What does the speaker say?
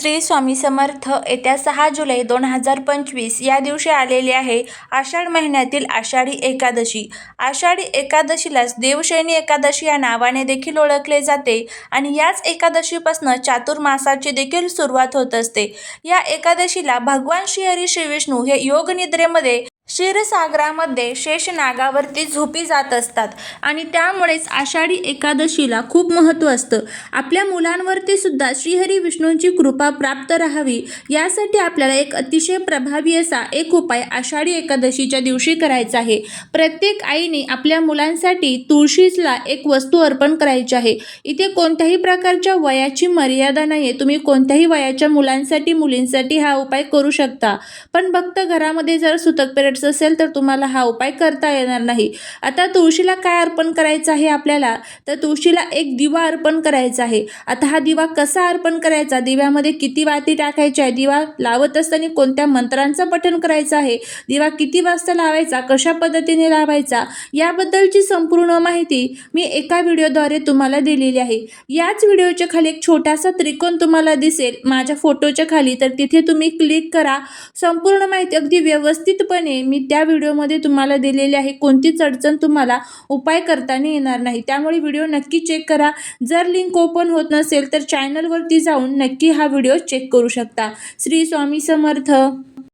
श्री स्वामी समर्थ येत्या सहा जुलै दोन हजार पंचवीस या दिवशी आलेले आहे आषाढ महिन्यातील आषाढी एकादशी. आषाढी एकादशीलाच देवशैनी एकादशी या नावाने देखील ओळखले जाते आणि याच एकादशीपासून चातुर्मासाची देखील सुरुवात होत असते. या एकादशीला भगवान श्रीहरी श्रीविष्णू हे योगनिद्रेमध्ये क्षीरसागरामध्ये शेषनागावरती झोपी जात असतात आणि त्यामुळेच आषाढी एकादशीला खूप महत्त्व असतं. आपल्या मुलांवरती सुद्धा श्रीहरी विष्णूंची कृपा प्राप्त राहावी यासाठी आपल्याला एक अतिशय प्रभावी असा एक उपाय आषाढी एकादशीच्या दिवशी करायचा आहे. प्रत्येक आईने आपल्या मुलांसाठी तुळशीला एक वस्तू अर्पण करायची आहे. इथे कोणत्याही प्रकारच्या वयाची मर्यादा नाही आहे तुम्ही कोणत्याही वयाच्या मुलांसाठी मुलींसाठी हा उपाय करू शकता. पण फक्त घरामध्ये जर सुतक पिरियड्स असेल तर तुम्हाला हा उपाय करता येणार नाही. आता तुळशीला काय अर्पण करायचं आहे आपल्याला? तर तुळशीला एक दिवा अर्पण करायचा आहे. आता हा दिवा कसा अर्पण करायचा? दिव्यामध्ये किती वाती टाकायच्या आहे? दिवा लावत असताना कोणत्या मंत्रांचं पठण करायचं आहे? दिवा किती वाजता लावायचा? कशा पद्धतीने लावायचा? याबद्दलची संपूर्ण माहिती मी एका व्हिडिओद्वारे तुम्हाला दिलेली आहे. याच व्हिडिओच्या खाली एक छोटासा त्रिकोण तुम्हाला दिसेल. माझ्या फोटोच्या खाली. तर तिथे तुम्ही क्लिक करा. संपूर्ण माहिती अगदी व्यवस्थितपणे मी त्या व्हिडिओमध्ये तुम्हाला दिलेली आहे कोणतीच अडचण तुम्हाला उपाय करताना येणार नाही. त्यामुळे व्हिडिओ नक्की चेक करा. जर लिंक ओपन होत नसेल तर चॅनलवरती जाऊन नक्की हा व्हिडिओ चेक करू शकता. श्री स्वामी समर्थ.